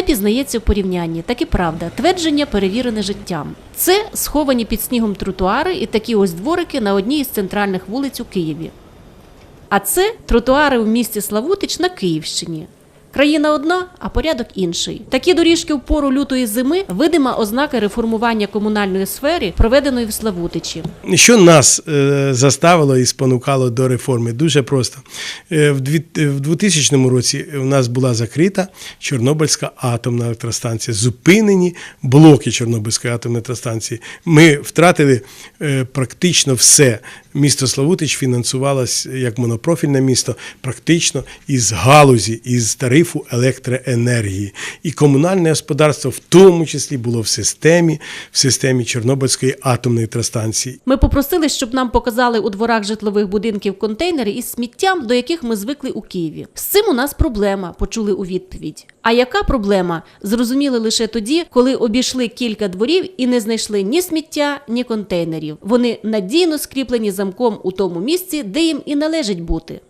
Все пізнається в порівнянні. Так і правда, твердження перевірене життям. Це сховані під снігом тротуари і такі ось дворики на одній із центральних вулиць у Києві. А це тротуари в місті Славутич на Київщині. Країна одна, а порядок інший. Такі доріжки в пору лютої зими видима ознака реформування комунальної сфери, проведеної в Славутичі. Що нас е, заставило і спонукало до реформи? Дуже просто. Е, в дві- е, в 2000 році у нас була закрита Чорнобильська атомна електростанція. Зупинені блоки Чорнобильської атомної електростанції. Ми втратили практично все. Місто Славутич фінансувалось як монопрофільне місто, практично із галузі, із тарифу електроенергії. І комунальне господарство в тому числі було в системі, в системі Чорнобильської атомної електростанції. Ми попросили, щоб нам показали у дворах житлових будинків контейнери із сміттям, до яких ми звикли у Києві. З цим у нас проблема, почули у відповідь. А яка проблема? Зрозуміли лише тоді, коли обійшли кілька дворів і не знайшли ні сміття, ні контейнерів. Вони надійно скріплені замком у тому місці, де їм і належить бути.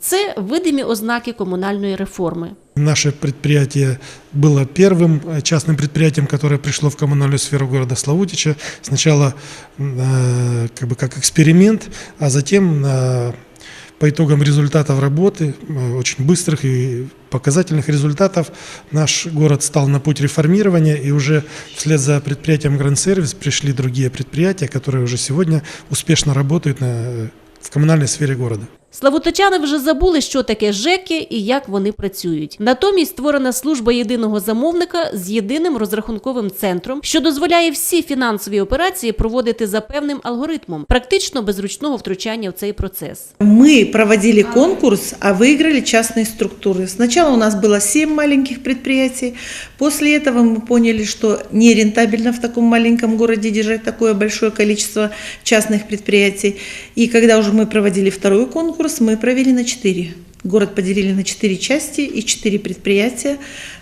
Це видимі ознаки комунальної реформи. Наше предприятие было первым э, частным предприятием, которое пришло в коммунальную сферу города Славутича. Сначала э, как бы как эксперимент, а затем э, по итогам результатов работы, э, очень быстрых и показательных результатов, наш город стал на путь реформирования, и уже вслед за предприятием Grand Service пришли другие предприятия, которые уже сегодня успешно работают на, в коммунальной сфере города. Славутичани вже забули, що таке ЖЕКи і як вони працюють. Натомість створена служба єдиного замовника з єдиним розрахунковим центром, що дозволяє всі фінансові операції проводити за певним алгоритмом, практично без ручного втручання в цей процес. Мы проводили конкурс, а выиграли частные структуры. Сначала у нас было 7 маленьких предприятий. После этого мы поняли, что нерентабельно в таком маленьком городе держать такое большое количество частных предприятий. И когда уже мы проводили второй конкурс, мы провели на 4. Город поделили на 4 части и 4 предприятия.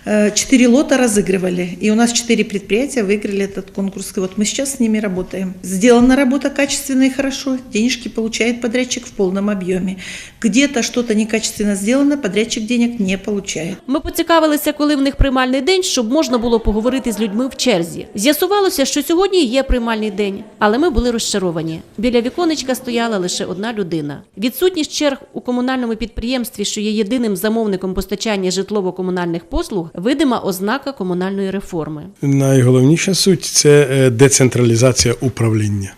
4 лота разыгрывали. И у нас 4 предприятия выиграли этот конкурс. И вот мы сейчас с ними работаем. Сделана работа качественно и хорошо. Денежки получает подрядчик в полном объеме. Где-то что-то некачественно сделано, подрядчик денег не получает. Ми поцікавилися, коли в них приймальний день, щоб можна було поговорити з людьми в черзі. З'ясувалося, що сьогодні є приймальний день, але ми були розчаровані. Біля віконечка стояла лише одна людина. Відсутність черг у комунальному підприємстві, що є єдиним замовником постачання житлово-комунальних послуг, видима ознака комунальної реформи. Найголовніша суть це е, децентралізація управління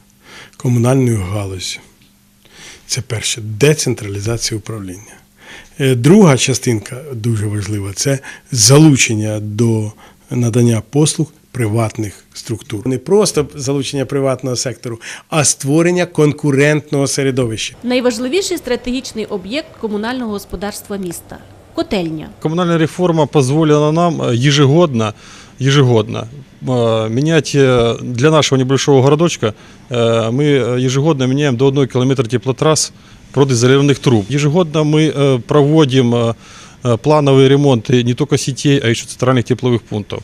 комунальною галузю. Це перше децентралізація управління. Е, Друга частинка дуже важлива це залучення до надання послуг приватних структур. Не просто залучення приватного сектору, а створення конкурентного середовища. Найважливіший стратегічний об'єкт комунального господарства міста котельня. Коммунальная реформа позволила нам э, ежегодно, ежегодно э, менять э, для нашего небольшого городочка, э, мы э, ежегодно меняем до 1 километра теплотрасс продизолированных труб. Ежегодно мы э, проводим э, э, плановые ремонты не только сетей, а еще центральных тепловых пунктов.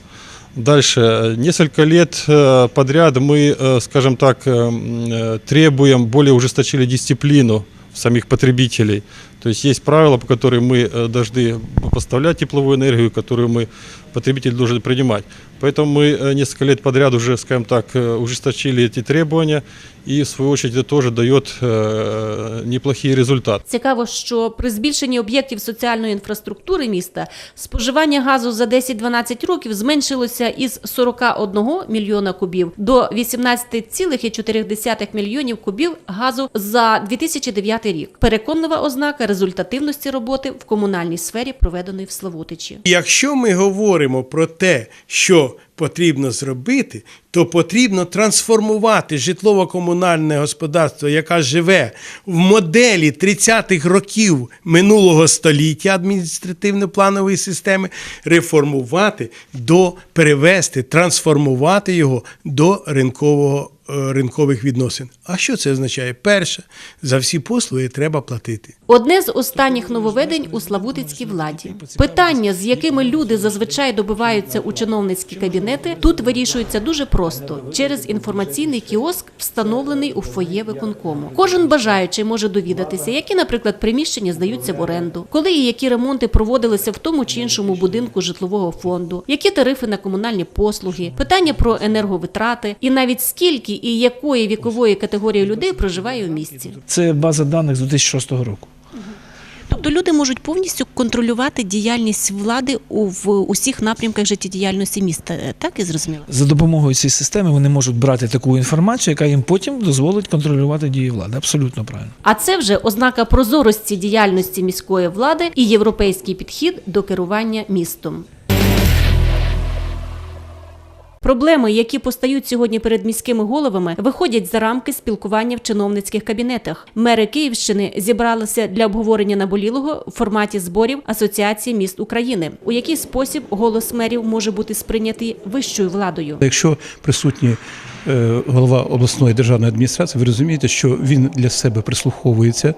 Дальше. э, Несколько лет э, подряд мы, э, скажем так, э, м, э, требуем, более ужесточили дисциплину самих потребителей. То есть есть правила, по которым мы э, должны поставлять тепловую энергию, которую мы потребитель должен принимать. Поэтому мы э, несколько лет подряд уже, скажем так, э, ужесточили эти требования, и в свою очередь это тоже дает э, неплохие результаты. Цікаво, що при збільшенні об'єктів соціальної інфраструктури міста споживання газу за 10-12 років зменшилося із 41 мільйона кубів до 18,4 мільйонів кубів газу за 2009 рік. Переконлива ознака результативності роботи в комунальній сфері, проведеної в Славутичі. Якщо ми говоримо про те, що потрібно зробити, то потрібно трансформувати житлово-комунальне господарство, яке живе в моделі 30-х років минулого століття адміністративно-планової системи, реформувати до перевести, трансформувати його до ринкового ринкових відносин. А що це означає? Перше, за всі послуги треба платити. Одне з останніх нововведень у Славутицькій владі. Питання, з якими люди зазвичай добиваються у чиновницькі кабінети, тут вирішуються дуже просто через інформаційний кіоск, встановлений у фоє виконкому. Кожен бажаючий може довідатися, які, наприклад, приміщення здаються в оренду, коли і які ремонти проводилися в тому чи іншому будинку житлового фонду, які тарифи на комунальні послуги, питання про енерговитрати, і навіть скільки і якої вікової категорії людей проживає у місті. Це база даних з 2006 року. Тобто люди можуть повністю контролювати діяльність влади у в усіх напрямках життєдіяльності міста. Так і зрозуміло? За допомогою цієї системи вони можуть брати таку інформацію, яка їм потім дозволить контролювати дії влади. Абсолютно правильно. А це вже ознака прозорості діяльності міської влади і європейський підхід до керування містом. Проблеми, які постають сьогодні перед міськими головами, виходять за рамки спілкування в чиновницьких кабінетах. Мери Київщини зібралися для обговорення наболілого в форматі зборів Асоціації міст України. У який спосіб голос мерів може бути сприйнятий вищою владою? Якщо присутній е, голова обласної державної адміністрації, ви розумієте, що він для себе прислуховується,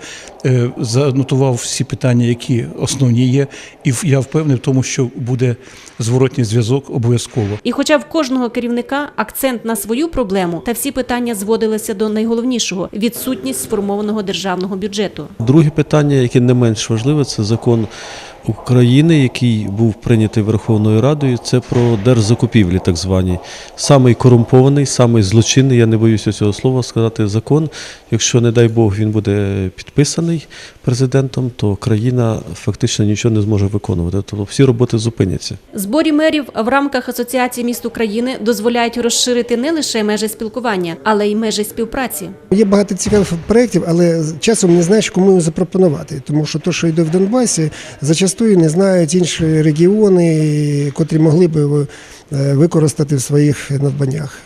е, занотував всі питання, які основні є, і в- я впевнений в тому, що буде зворотній зв'язок обов'язково. І хоча в кожного керівника акцент на свою проблему, та всі питання зводилися до найголовнішого відсутність сформованого державного бюджету. Друге питання, яке не менш важливе, це закон України, який був прийнятий Верховною Радою. Це про держзакупівлі, так звані. Самий корумпований, самий злочинний, я не боюся цього слова сказати, закон. Якщо, не дай Бог, він буде підписаний президентом, то країна фактично нічого не зможе виконувати. Тобто всі роботи зупиняться. Зборі мерів в рамках Асоціації міст України дозволяють розширити не лише межі спілкування, але й межі співпраці. Є багато цікавих проєктів, але часом не знаєш, кому його запропонувати. Тому що те, що йде в Донбасі, зачастую не знають інші регіони, котрі могли б е, використати в своїх надбаннях.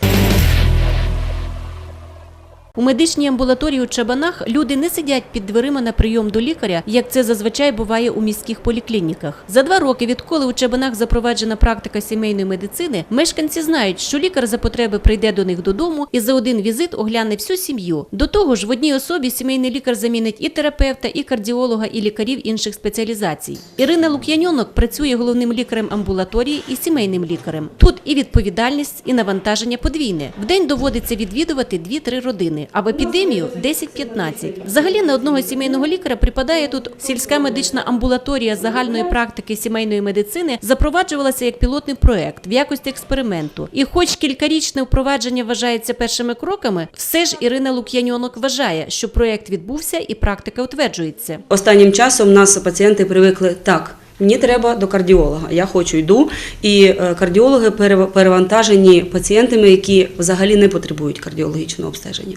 У медичній амбулаторії у Чабанах люди не сидять під дверима на прийом до лікаря, як це зазвичай буває у міських поліклініках. За два роки, відколи у Чабанах запроваджена практика сімейної медицини, мешканці знають, що лікар за потреби прийде до них додому і за один візит огляне всю сім'ю. До того ж, в одній особі сімейний лікар замінить і терапевта, і кардіолога, і лікарів інших спеціалізацій. Ірина Лук'яньонок працює головним лікарем амбулаторії і сімейним лікарем. Тут і відповідальність, і навантаження подвійне. В день доводиться відвідувати 2-3 родини, а в епідемію 10-15. Взагалі на одного сімейного лікаря припадає тут сільська медична амбулаторія загальної практики сімейної медицини запроваджувалася як пілотний проект в якості експерименту. І хоч кількарічне впровадження вважається першими кроками, все ж Ірина Лук'яньонок вважає, що проект відбувся і практика утверджується. Останнім часом нас пацієнти привикли так. Мені треба до кардіолога. Я хочу йду. І е, кардіологи перев- перевантажені пацієнтами, які взагалі не потребують кардіологічного обстеження.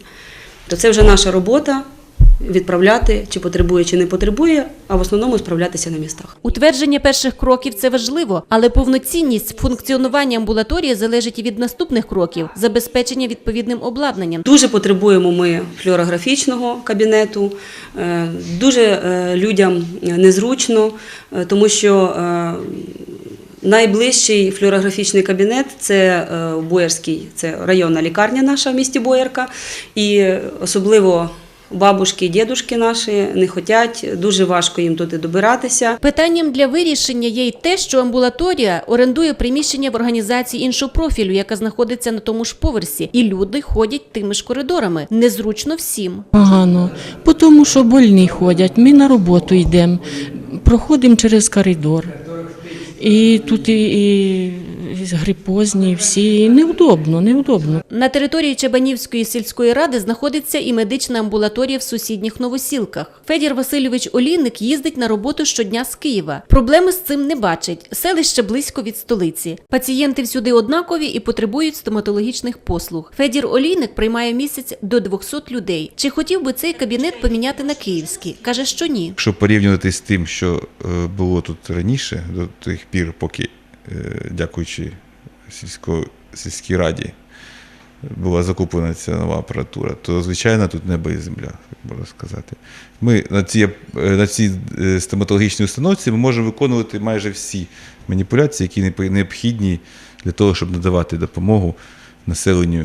То це вже наша робота відправляти, чи потребує, чи не потребує, а в основному справлятися на містах. Утвердження перших кроків це важливо, але повноцінність функціонування амбулаторії залежить і від наступних кроків забезпечення відповідним обладнанням. Дуже потребуємо ми флюорографічного кабінету. Е, Дуже е, людям незручно, е, тому що найближчий флюорографічний кабінет це Боярський, це районна лікарня наша в місті Боярка. І особливо бабушки і дідушки наші не хочуть, дуже важко їм туди добиратися. Питанням для вирішення є й те, що амбулаторія орендує приміщення в організації іншого профілю, яка знаходиться на тому ж поверсі, і люди ходять тими ж коридорами. Незручно всім. Погано, тому що больні ходять. Ми на роботу йдемо, проходимо через коридор. І тут і, і грипозні, всі неудобно, неудобно. На території Чебанівської сільської ради знаходиться і медична амбулаторія в сусідніх новосілках. Федір Васильович Олійник їздить на роботу щодня з Києва. Проблеми з цим не бачить. Селище близько від столиці. Пацієнти всюди однакові і потребують стоматологічних послуг. Федір Олійник приймає місяць до 200 людей. Чи хотів би цей кабінет поміняти на київський? каже, що ні. Якщо порівнювати з тим, що е, було тут раніше, до тих пір, поки, дякуючи сільсько, сільській раді, була закуплена ця нова апаратура, то звичайно тут небо і земля, можна сказати. Ми на цій, е, на цій е, стоматологічній установці ми можемо виконувати майже всі маніпуляції, які необхідні для того, щоб надавати допомогу населенню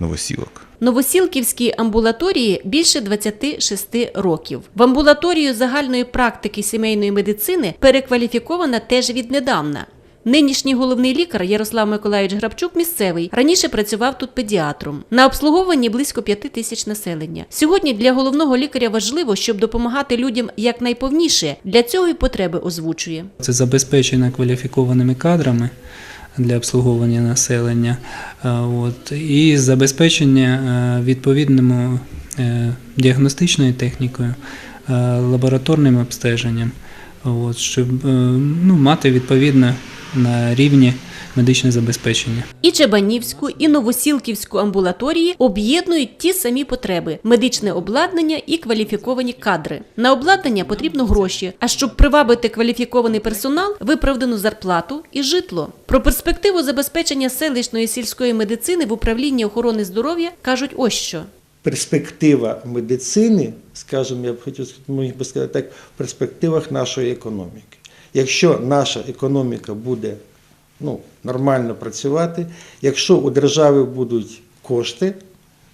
новосілок. Новосілківській амбулаторії більше 26 років. В амбулаторію загальної практики сімейної медицини перекваліфікована теж віднедавна. Нинішній головний лікар Ярослав Миколаївич Грабчук місцевий раніше працював тут педіатром. На обслуговуванні близько п'яти тисяч населення. Сьогодні для головного лікаря важливо, щоб допомагати людям якнайповніше. Для цього й потреби озвучує. Це забезпечення кваліфікованими кадрами для обслуговування населення, е, от, і забезпечення е, відповідному е, діагностичною технікою, лабораторним обстеженням, от, щоб ну, мати відповідно на рівні медичне забезпечення. І Чебанівську, і Новосілківську амбулаторії об'єднують ті самі потреби: медичне обладнання і кваліфіковані кадри. На обладнання потрібно гроші. А щоб привабити кваліфікований персонал, виправдану зарплату і житло. Про перспективу забезпечення селищної сільської медицини в управлінні охорони здоров'я кажуть ось що. перспектива медицини, скажімо, я б хотів сказати, сказати так, в перспективах нашої економіки. Якщо наша економіка буде ну, нормально працювати, якщо у держави будуть кошти,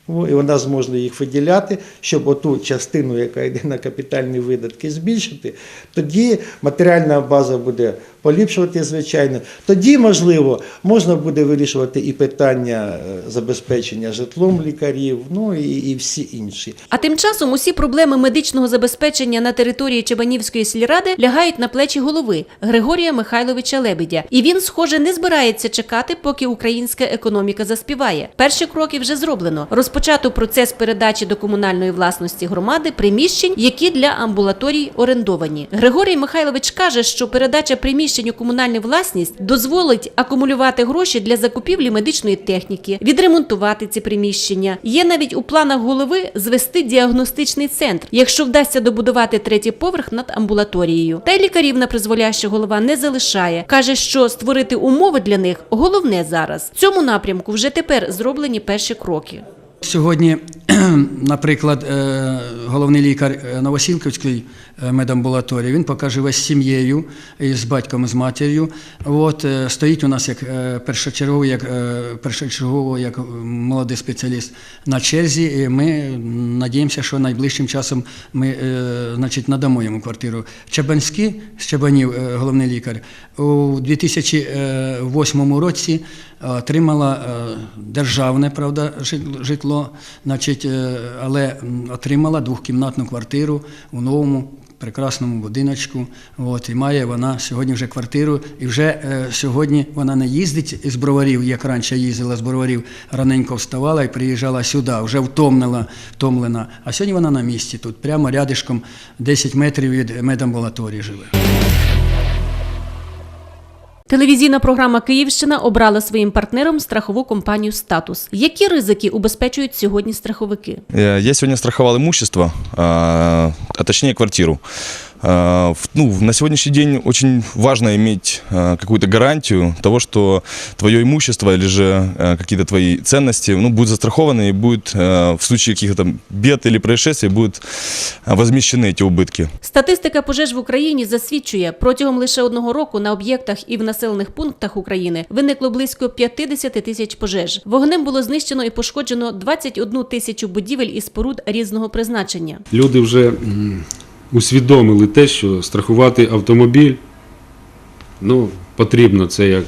і вона зможе їх виділяти, щоб оту частину, яка йде на капітальні видатки, збільшити, тоді матеріальна база буде поліпшувати, звичайно. Тоді, можливо, можна буде вирішувати і питання е, забезпечення житлом лікарів, ну і, і всі інші. А тим часом усі проблеми медичного забезпечення на території Чебанівської сільради лягають на плечі голови Григорія Михайловича Лебедя. І він, схоже, не збирається чекати, поки українська економіка заспіває. Перші кроки вже зроблено. Розпочато процес передачі до комунальної власності громади приміщень, які для амбулаторій орендовані. Григорій Михайлович каже, що передача приміщень у комунальну власність дозволить акумулювати гроші для закупівлі медичної техніки, відремонтувати ці приміщення. Є навіть у планах голови звести діагностичний центр, якщо вдасться добудувати третій поверх над амбулаторією. Та й лікарів на призволяще голова не залишає. каже, що створити умови для них головне зараз. В цьому напрямку вже тепер зроблені перші кроки. Сьогодні, наприклад, е, головний лікар е, Новосілківської медамбулаторії, він поки живе з сім'єю, з батьком, з матір'ю. От, е, стоїть у нас як е, першочерговий, як, е, першочергово, як молодий спеціаліст на черзі, і ми надіємося, що найближчим часом ми е, значить, надамо йому квартиру. Чебанський, з Чебанів, е, головний лікар, у 2008 році отримала е, державне правда, житло, значить, е, але отримала двохкімнатну квартиру у новому прекрасному будиночку. От, і має вона сьогодні вже квартиру. І вже е, сьогодні вона не їздить з броварів, як раніше їздила з броварів, раненько вставала і приїжджала сюди, вже втомлена, втомлена. А сьогодні вона на місці тут, прямо рядишком 10 метрів від медамбулаторії живе. Телевізійна програма Київщина обрала своїм партнером страхову компанію Статус. Які ризики убезпечують сьогодні страховики? Э, Я сьогодні страхував імущество, а точніше квартиру. А, в- Ну, на сегодняшний день очень важно иметь а, какую-то гарантию того, что твое имущество или же а, какие-то твои ценности ну, будут застрахованы и будут а, в случае каких-то там бед или происшествий будут а, возмещены эти убытки. Статистика пожеж в Україні засвідчує, протягом лише одного року на об'єктах і в населених пунктах України виникло близько 50 тисяч пожеж. Вогнем було знищено і пошкоджено 21 тисячу будівель і споруд різного призначення. Люди вже м, усвідомили те, що страхувати автомобіль ну, потрібно, це як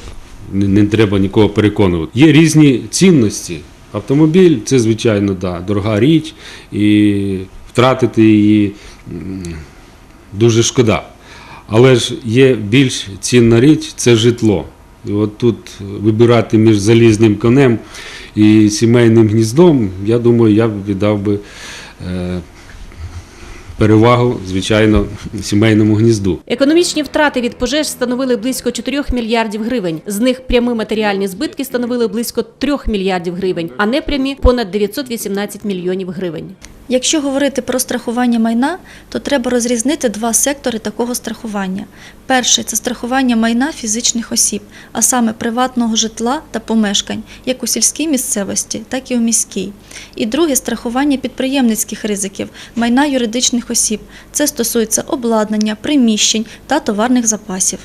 не, не треба нікого переконувати. Є різні цінності. Автомобіль це, звичайно, да, дорога річ, і втратити її дуже шкода. Але ж є більш цінна річ це житло. І от тут вибирати між залізним конем і сімейним гніздом, я думаю, я б віддав би. Е, перевагу, звичайно, сімейному гнізду. Економічні втрати від пожеж становили близько 4 мільярдів гривень. З них прямі матеріальні збитки становили близько 3 мільярдів гривень, а непрямі понад 918 мільйонів гривень. Якщо говорити про страхування майна, то треба розрізнити два сектори такого страхування. Перший це страхування майна фізичних осіб, а саме приватного житла та помешкань, як у сільській місцевості, так і у міській. І друге страхування підприємницьких ризиків, майна юридичних осіб. Це стосується обладнання, приміщень та товарних запасів.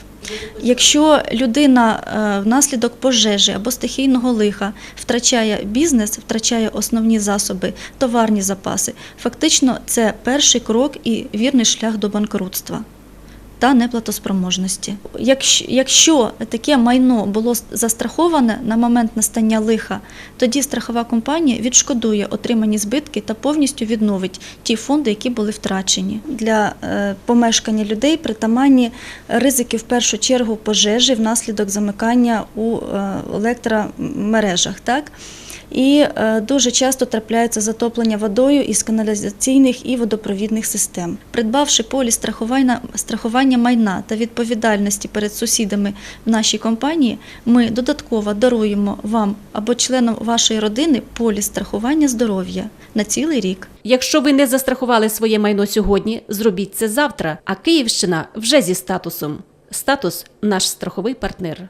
Якщо людина е, внаслідок пожежі або стихійного лиха втрачає бізнес, втрачає основні засоби, товарні запаси, фактично це перший крок і вірний шлях до банкрутства. Та неплатоспроможності. Якщо, таке майно було застраховане на момент настання лиха, тоді страхова компанія відшкодує отримані збитки та повністю відновить ті фонди, які були втрачені. Для е, помешкання людей притаманні ризики в першу чергу пожежі внаслідок замикання у е, електромережах. Так? І е, дуже часто трапляється затоплення водою із каналізаційних і водопровідних систем. Придбавши поліс страхування, майна та відповідальності перед сусідами в нашій компанії, ми додатково даруємо вам або членам вашої родини поліс страхування здоров'я на цілий рік. Якщо ви не застрахували своє майно сьогодні, зробіть це завтра. А Київщина вже зі статусом. Статус наш страховий партнер.